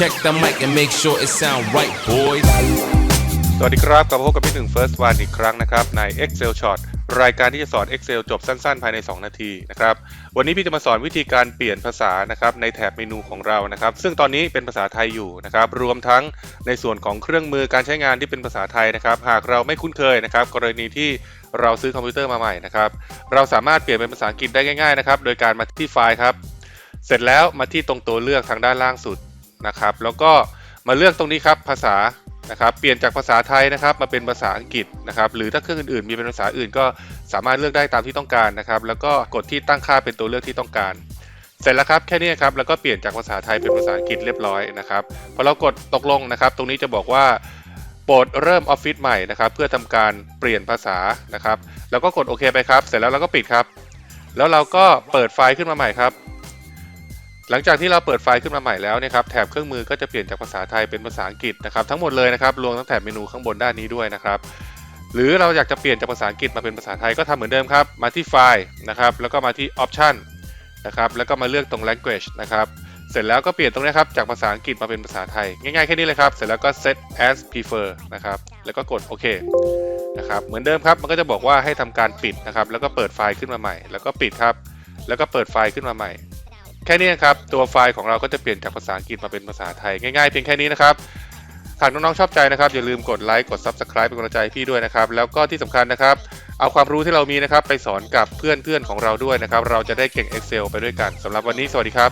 Check the mic and make sure it sound right, boys. สวัสดีครับกลับพบกับพี่หนึ่ง First One อีกครั้งนะครับใน Excel Short รายการที่จะสอน Excel จบสั้น ๆ ภายใน 2 นาทีนะครับวันนี้พี่จะมาสอนวิธีการเปลี่ยนภาษานะครับในแถบเมนูของเรานะครับ ซึ่งตอนนี้เป็นภาษาไทยอยู่นะครับ รวมทั้งในส่วนของเครื่องมือการใช้งานที่เป็นภาษาไทยนะครับ หากเราไม่คุ้นเคยนะครับ กรณีที่เราซื้อคอมพิวเตอร์มาใหม่นะครับ เราสามารถเปลี่ยนเป็นภาษาอังกฤษได้ง่ายๆนะครับ โดยการมาที่ไฟล์ครับ เสร็จแล้วมาที่ตรงตัวเลือกทางด้านล่างสุด นะครับ แล้วก็มาเลือกตรงนี้ครับภาษานะครับ เปลี่ยนจากภาษาไทยนะครับมาเป็นภาษาอังกฤษนะครับ หรือถ้าเครื่องอื่นๆ มีเป็นภาษาอื่นก็สามารถเลือกได้ตามที่ต้องการนะครับ แล้วก็กดที่ตั้งค่าเป็นตัวเลือกที่ต้องการ เสร็จแล้วครับแค่นี้ครับ แล้วก็เปลี่ยนจากภาษาไทยเป็นภาษาอังกฤษเรียบร้อยนะครับ พอเรากดตกลงนะครับ ตรงนี้จะบอกว่าโปรดเริ่มออฟฟิศใหม่นะครับ เพื่อทำการเปลี่ยนภาษานะครับ แล้วก็กดโอเคไปครับ เสร็จแล้วเราก็ปิดครับ แล้วเราก็เปิดไฟล์ขึ้นมาใหม่ครับ หลังจากที่เราเปิดไฟล์ขึ้นมาใหม่แล้วเนะครับแถบเครื่องมือก็จะเปลี่ยนจากภาษาไทยเป็นภาษาอังกฤษนะครับทั้งหมดเลยนะครับรวมทั้งแถบเมนูข้างบนด้านนี้ด้วยนะครับหรือเราอยากจะเปลี่ยนจากภาษาอังกฤษมาเป็นภาษาไทยก็ทำเหมือนเดิมครับมาที่ไฟล์นะครับแล้วก็มาที่ Option นะครับแล้วก็มาเลือกตรง Language นะครับเสร็จแล้วก็เปลี่ยนตรงนี้ครับจากภาษาอังกฤษมาเป็นภาษาไทย ง่ายๆแค่นี้เลยครับ เสร็จแล้วก็ set as prefer นะครับแล้วก็กดโอเคนะครับเหมือนเดิมครับมันก็จะบอกว่าให้ทำการปิดนะครับแล้วก็เปิดไฟล์ขึ้นมาใหม่ แล้วก็ปิดครับ แล้วก็เปิดไฟล์ขึ้นมาใหม่ แค่นี้ครับตัวไฟล์ของเราก็จะเปลี่ยนจากภาษาอังกฤษมาเป็นภาษาไทยง่ายๆเพียงแค่นี้นะครับหากน้องๆชอบใจนะครับอย่าลืมกดไลค์กด Subscribe เป็นกำลังใจพี่ด้วยนะครับ แล้วก็ที่สำคัญนะครับ เอาความรู้ที่เรามีนะครับ ไปสอนกับเพื่อนๆของเราด้วยนะครับ เราจะได้เก่ง Excel ไปด้วยกันสำหรับวันนี้สวัสดีครับ